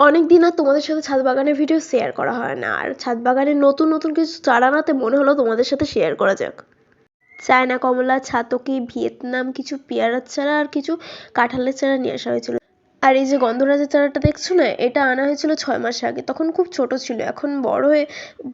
অনেক দিন আর তোমাদের সাথে ছাদ বাগানের ভিডিও শেয়ার করা হয় না। আর ছাদ বাগানের নতুন নতুন কিছু চারা আনাতে মনে হলো তোমাদের সাথে শেয়ার করা যাক। চায়না, কমলা, ছাতকি, ভিয়েতনাম, কিছু পেয়ারার চারা আর কিছু কাঁঠালের চারা নিয়ে আসা হয়েছিল। আর এই যে গন্ধরাজের চারাটা দেখছ না? এটা আনা হয়েছিল ছয় মাস আগে। তখন খুব ছোট ছিল। এখন বড় হয়ে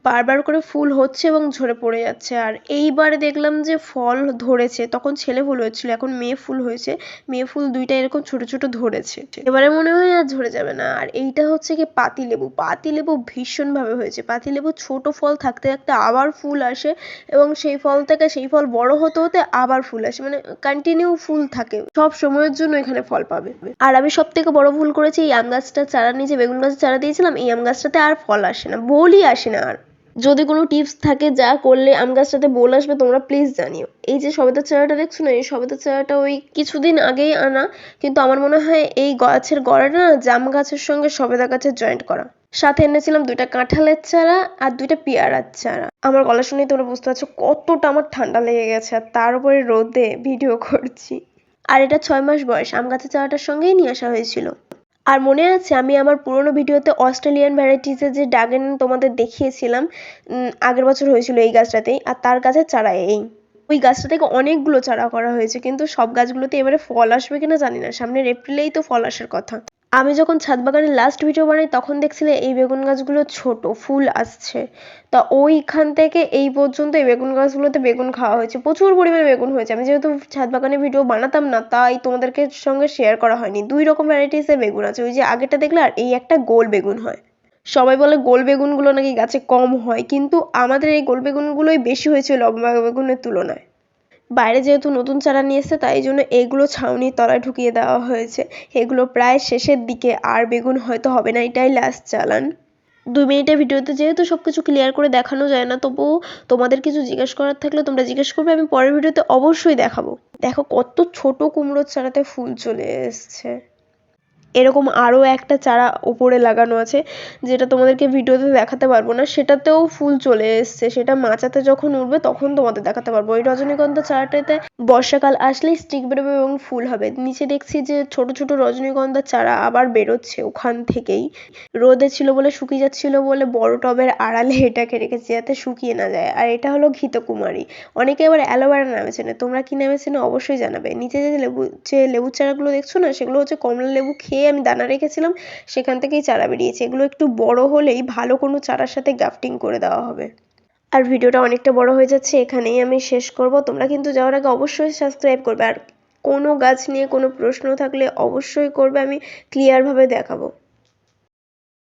বারবার করে ফুল হচ্ছে এবং ঝরে পড়ে যাচ্ছে। আর এইবারে দেখলাম যে ফল ধরেছে। তখন ছেলে ফুল হয়েছিল। এখন মেয়ে ফুল হয়েছে। মেয়ে ফুল দুইটা এরকম ছোট ছোট ধরেছে। এবারে মনে হয় আর ঝরে যাবে না। আর এইটা হচ্ছে কি পাতিলেবু। পাতিলেবু ভীষণভাবে হয়েছে। পাতিলেবু ছোট ফল থাকতে থাকতে আবার ফুল আসে এবং সেই ফল থেকে সেই ফল বড় হতে হতে আবার ফুল আসে। মানে কন্টিনিউ ফুল থাকে। সব সময়ের জন্য এখানে ফল পাবে। আর আমি সব থেকে বড় ভুল করেছি এই আম গাছটার চারা নিয়ে যে বেগুন গাছের চারা দিয়েছিলাম, এই আম গাছটাতে আর ফল আসে না, বলই আসে না আর। যদি কোনো টিপস থাকে যা করলে আম গাছটাতে বোল আসবে, তোমরা প্লিজ জানিও। এই যে সবেদার চারাটা দেখছ না, এই সবেদার চারাটা ওই কিছুদিন আগেই আনা, কিন্তু আমার মনে হয় এই গাছের গোড়াটা না জাম গাছের সঙ্গে সবেদা গাছের জয়েন্ট করা। সাথে এনেছিলাম দুইটা কাঁঠালের চারা আর দুইটা পেয়ারার চারা। আমার গলা শুনেই তোমরা বুঝতে পারছ কতটা আমার ঠান্ডা লেগে গেছে, আর তার উপরে রোদে ভিডিও করছি। আর এটা ছয় মাস বয়স। আম গাছের চারাটার সঙ্গেই নিয়ে আসা হয়েছিল। আর মনে আছে, আমি আমার পুরোনো ভিডিওতে অস্ট্রেলিয়ান ভ্যারাইটিসের যে ড্রাগন তোমাদের দেখিয়েছিলাম আগের বছর হয়েছিল এই গাছটাতেই, আর তার গাছের চারা এই। ওই গাছটা থেকে অনেকগুলো চারা করা হয়েছে, কিন্তু সব গাছগুলোতে এবারে ফল আসবে কিনা জানি না। সামনের এপ্রিলেই তো ফল আসার কথা। আমি যখন ছাদ বাগানের লাস্ট ভিডিও বানাই, তখন দেখছিলে এই বেগুন গাছগুলো ছোট, ফুল আসছে। তা ওইখান থেকে এই পর্যন্ত এই বেগুন গাছগুলোতে বেগুন খাওয়া হয়েছে। প্রচুর পরিমাণে বেগুন হয়েছে। আমি যেহেতু ছাদ বাগানের ভিডিও বানাতাম না, তাই তোমাদেরকে সঙ্গে শেয়ার করা হয়নি। দুই রকম ভ্যারাইটিসের বেগুন আছে। ওই যে আগেটা দেখলে, আর এই একটা গোল বেগুন হয়। সবাই বলে গোল বেগুনগুলো নাকি গাছে কম হয়, কিন্তু আমাদের এই গোল বেগুনগুলোই বেশি হয়েছে লম্বা বেগুনের তুলনায়। বাইরে যেহেতু নতুন চারা নিয়ে এসছে, তাই জন্য এগুলো ছাউনির তলায় ঢুকিয়ে দেওয়া হয়েছে। এগুলো প্রায় শেষের দিকে, আর বেগুন হয়তো হবে না, এটাই লাস্ট চালান। দু মিনিটের ভিডিওতে যেহেতু সব কিছু ক্লিয়ার করে দেখানো যায় না, তবুও তোমাদের কিছু জিজ্ঞেস করার থাকলে তোমরা জিজ্ঞেস করবে, আমি পরের ভিডিওতে অবশ্যই দেখাবো। দেখো কত ছোট কুমড়োর চারাতে ফুল চলে এসছে। এরকম আরও একটা চারা ওপরে লাগানো আছে, যেটা তোমাদেরকে ভিডিওতে দেখাতে পারব না, সেটাতেও ফুল চলে এসছে। সেটা মাচাতে যখন উঠবে তখন তোমাদের দেখাতে পারব। ওই রজনীগন্ধা চারাটাতে বর্ষাকাল আসলেই স্টিক বেরোবে এবং ফুল হবে। নিচে দেখছি যে ছোট ছোট রজনীগন্ধার চারা আবার বেরোচ্ছে ওখান থেকেই। রোদে ছিল বলে শুকিয়ে যাচ্ছিল বলে বড় টবের আড়ালে এটাকে রেখেছি যাতে শুকিয়ে না যায়। আর এটা হলো ঘিতকুমারী। অনেকে আবার অ্যালোভেরা নামে চেনে তোমরা কি নামে চেনো অবশ্যই জানাবে। নিচে যে লেবু, যে লেবুর চারাগুলো দেখছ না, সেগুলো হচ্ছে কমলা লেবু খেয়ে আমি দানা রেখেছিলাম, সেখান থেকেই চারা বেরিয়েছে। এগুলো একটু বড় হলেই ভালো কোনো চারার সাথে গ্রাফটিং করে দেওয়া হবে। আর ভিডিওটা অনেকটা বড় হয়ে যাচ্ছে, এখানেই আমি শেষ করব। তোমরা কিন্তু যাওয়ার আগে অবশ্যই সাবস্ক্রাইব করবে। আর কোনো গাছ নিয়ে কোনো প্রশ্ন থাকলে অবশ্যই করবে, আমি ক্লিয়ারভাবে দেখাবো।